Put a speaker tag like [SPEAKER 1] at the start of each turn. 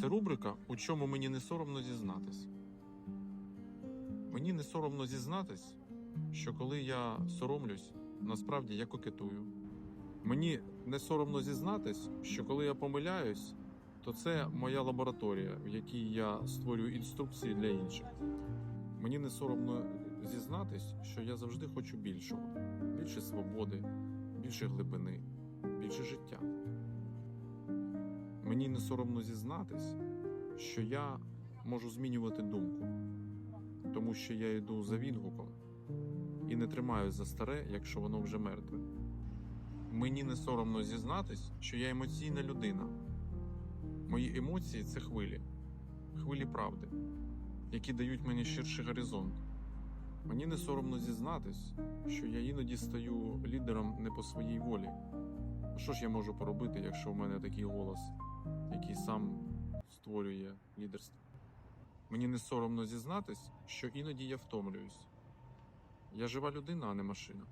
[SPEAKER 1] Це рубрика, у чому мені не соромно зізнатись. Мені не соромно зізнатись, що коли я соромлюсь, насправді я кокетую. Мені не соромно зізнатись, що коли я помиляюсь, то це моя лабораторія, в якій я створюю інструкції для інших. Мені не соромно зізнатись, що я завжди хочу більшого, більше свободи, більше глибини, Мені не соромно зізнатись, що я можу змінювати думку, тому що я йду за відгуком і не тримаюсь за старе, якщо воно вже мертве. Мені не соромно зізнатись, що я емоційна людина. Мої емоції це хвилі, хвилі правди, які дають мені ширший горизонт. Мені не соромно зізнатись, що я іноді стаю лідером не по своїй волі. Що ж я можу поробити, якщо в мене такий голос, який сам створює лідерство? Мені не соромно зізнатись, що іноді я втомлююсь. Я жива людина, а не машина.